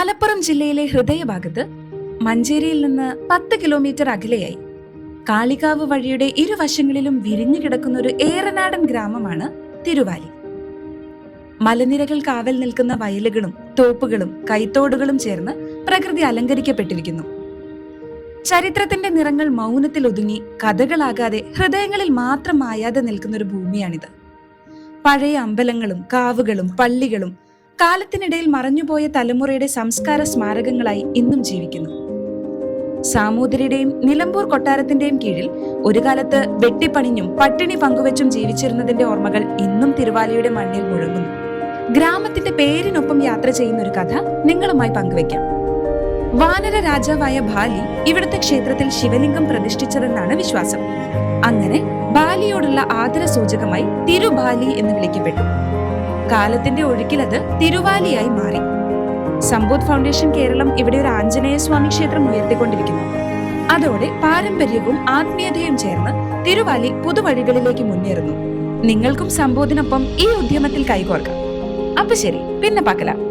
മലപ്പുറം ജില്ലയിലെ ഹൃദയഭാഗത്ത് മഞ്ചേരിയിൽ നിന്ന് പത്ത് കിലോമീറ്റർ അകലെയായി. കാളികാവ് വഴിയുടെ ഇരുവശങ്ങളിലും വിരിഞ്ഞു കിടക്കുന്ന ഒരു ഏറനാടൻ ഗ്രാമമാണ് തിരുവാലി. മലനിരകൾ കാവൽ നിൽക്കുന്ന വയലുകളും തോപ്പുകളും കൈത്തോടുകളും ചേർന്ന് പ്രകൃതി അലങ്കരിക്കപ്പെട്ടിരിക്കുന്നു. ചരിത്രത്തിന്റെ നിറങ്ങൾ മൗനത്തിൽ ഒതുങ്ങി കഥകളാകാതെ ഹൃദയങ്ങളിൽ മാത്രം മായാതെ നിൽക്കുന്ന ഒരു ഭൂമിയാണിത്. പഴയ അമ്പലങ്ങളും കാവുകളും പള്ളികളും കാലത്തിനിടയിൽ മറഞ്ഞുപോയ തലമുറയുടെ സംസ്കാര സ്മാരകങ്ങളായി ഇന്നും ജീവിക്കുന്നു. സാമൂതിരിയുടെയും നിലമ്പൂർ കൊട്ടാരത്തിന്റെയും കീഴിൽ ഒരു കാലത്ത് വെട്ടിപ്പണിഞ്ഞും പട്ടിണി പങ്കുവച്ചും ജീവിച്ചിരുന്നതിന്റെ ഓർമ്മകൾ ഇന്നും തിരുവാലിയുടെ മണ്ണിൽ മുഴങ്ങുന്നു. ഗ്രാമത്തിന്റെ പേരിനൊപ്പം യാത്ര ചെയ്യുന്ന ഒരു കഥ നിങ്ങളുമായി പങ്കുവെക്കാം വാനര രാജാവായ ബാലി ഇവിടുത്തെ ക്ഷേത്രത്തിൽ ശിവലിംഗം പ്രതിഷ്ഠിച്ചതെന്നാണ് വിശ്വാസം. അങ്ങനെ ബാലിയോടുള്ള ആദര സൂചകമായി തിരുബാലി എന്ന് വിളിക്കപ്പെട്ടു. കാലത്തിന്റെ ഒഴുക്കിലത് തിരുവാലിയായി മാറി. സമ്പൂത് ഫൗണ്ടേഷൻ കേരളം ഇവിടെ ഒരു ആഞ്ജനേയ സ്വാമി ക്ഷേത്രം ഉയർത്തിക്കൊണ്ടിരിക്കുന്നു. അതോടെ പാരമ്പര്യവും ആത്മീയതയും ചേർന്ന് തിരുവാലി പുതുവഴികളിലേക്ക് മുന്നേറുന്നു. നിങ്ങൾക്കും സമ്പൂതിനൊപ്പം ഈ ഉദ്യമത്തിൽ കൈകോർക്കാം. അപ്പൊ ശരി പിന്നെ പാക്കലാം.